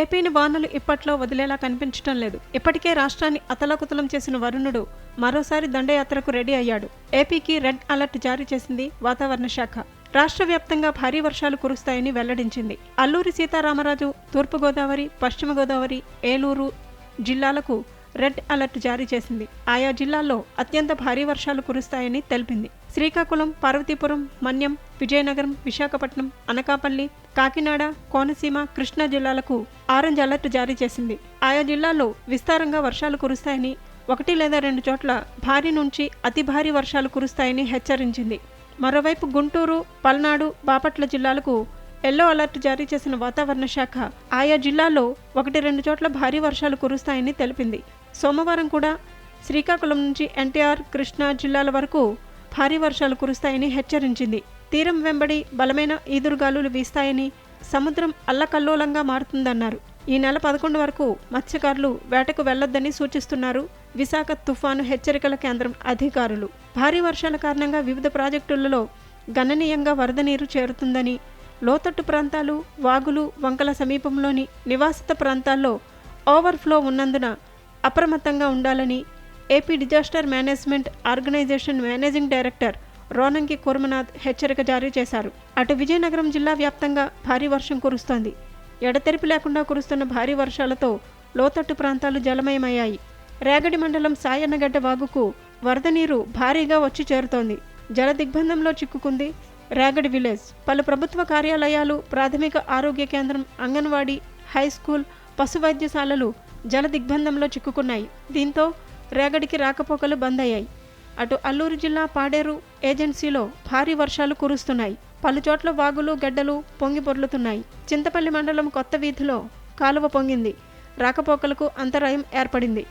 ఏపీని వానలు ఇప్పట్లో వదిలేలా కనిపించడం లేదు. ఇప్పటికే రాష్ట్రాన్ని అతలాకుతలం చేసిన వరుణుడు మరోసారి దండయాత్రకు రెడీ అయ్యాడు. ఏపీకి రెడ్ అలర్ట్ జారీ చేసింది వాతావరణ శాఖ. రాష్ట్ర వ్యాప్తంగా భారీ వర్షాలు కురుస్తాయని వెల్లడించింది. అల్లూరి సీతారామరాజు తూర్పుగోదావరి పశ్చిమ గోదావరి ఏలూరు జిల్లాలకు రెడ్ అలర్ట్ జారీ చేసింది. ఆయా జిల్లాల్లో అత్యంత భారీ వర్షాలు కురుస్తాయని తెలిపింది. శ్రీకాకుళం పార్వతీపురం మన్యం విజయనగరం విశాఖపట్నం అనకాపల్లి కాకినాడ కోనసీమ కృష్ణా జిల్లాలకు ఆరెంజ్ అలర్ట్ జారీ చేసింది. ఆయా జిల్లాల్లో విస్తారంగా వర్షాలు కురుస్తాయని ఒకటి లేదా రెండు చోట్ల భారీ నుంచి అతి భారీ వర్షాలు కురుస్తాయని హెచ్చరించింది. మరోవైపు గుంటూరు పల్నాడు బాపట్ల జిల్లాలకు ఎల్లో అలర్ట్ జారీ చేసిన వాతావరణ శాఖ ఆయా జిల్లాల్లో ఒకటి రెండు చోట్ల భారీ వర్షాలు కురుస్తాయని తెలిపింది. సోమవారం కూడా శ్రీకాకుళం నుంచి ఎన్టీఆర్ కృష్ణా జిల్లాల వరకు భారీ వర్షాలు కురుస్తాయని హెచ్చరించింది. తీరం వెంబడి బలమైన ఈదురుగాలులు వీస్తాయని సముద్రం అల్లకల్లోలంగా మారుతుందన్నారు. ఈ నెల పదకొండు వరకు మత్స్యకారులు వేటకు వెళ్ళొద్దని సూచిస్తున్నారు విశాఖ తుఫాను హెచ్చరికల కేంద్రం అధికారులు. భారీ వర్షాల కారణంగా వివిధ ప్రాజెక్టులలో గణనీయంగా వరద నీరు చేరుతుందని లోతట్టు ప్రాంతాలు వాగులు వంకల సమీపంలోని నివాసిత ప్రాంతాల్లో ఓవర్ఫ్లో ఉన్నందున అప్రమత్తంగా ఉండాలని AP disaster management organisation managing director Ronanki Kurmanath హెచ్చరిక జారీ చేశారు. అటు విజయనగరం జిల్లా వ్యాప్తంగా భారీ వర్షం కురుస్తోంది. ఎడతెరిపి లేకుండా కురుస్తున్న భారీ వర్షాలతో లోతట్టు ప్రాంతాలు జలమయమయ్యాయి. రేగడి మండలం సాయన్నగడ్డ వాగుకు వరద నీరు భారీగా వచ్చి చేరుతోంది. జల దిగ్బంధంలో చిక్కుకుంది రేగడి విలేజ్. పలు ప్రభుత్వ కార్యాలయాలు ప్రాథమిక ఆరోగ్య కేంద్రం అంగన్వాడీ హై స్కూల్ పశు వైద్యశాలలు జల దిగ్బంధంలో చిక్కుకున్నాయి. దీంతో రేగడికి రాకపోకలు బంద్ అయ్యాయి అటు అల్లూరు జిల్లా పాడేరు ఏజెన్సీలో భారీ వర్షాలు కురుస్తున్నాయి. పలుచోట్ల వాగులు గడ్డలు పొంగి పొర్లుతున్నాయి. చింతపల్లి మండలం కొత్త వీధిలో కాలువ పొంగింది. రాకపోకలకు అంతరాయం ఏర్పడింది.